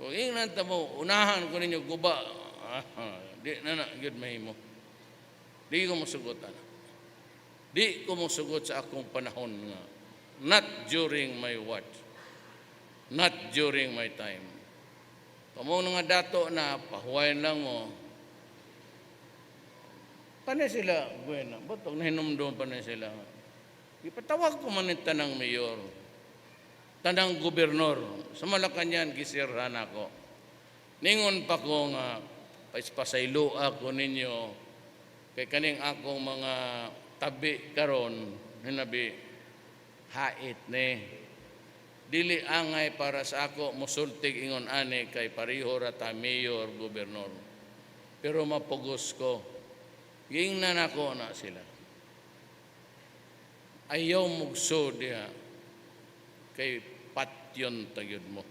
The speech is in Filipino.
O ingnan ta mo, unahan ko ninyo guba. Di na na, good mahimo. Di ko musugot ana. Di ko musugot sa akong panahon nga. Not during my watch. Not during my time. Kamo nga dato na, pahuwayan lang mo. Panay sila, bueno, butog na hinumdum panay sila. Ipatawag ko man yung tanang mayor, tanang gobernador, sa Malacanang gisirhan ako. Ningon pa ko nga, paispasaylo ako ninyo, kay kaning akong mga tabi karon hinabi, hait ni. Dili angay para sa ako musultig ingon ani kay pareho ra ta mayor, gobernador. Pero mapugos ko, Gingnan ako na sila. Ayaw mugso diha kay patyon tagyod mo.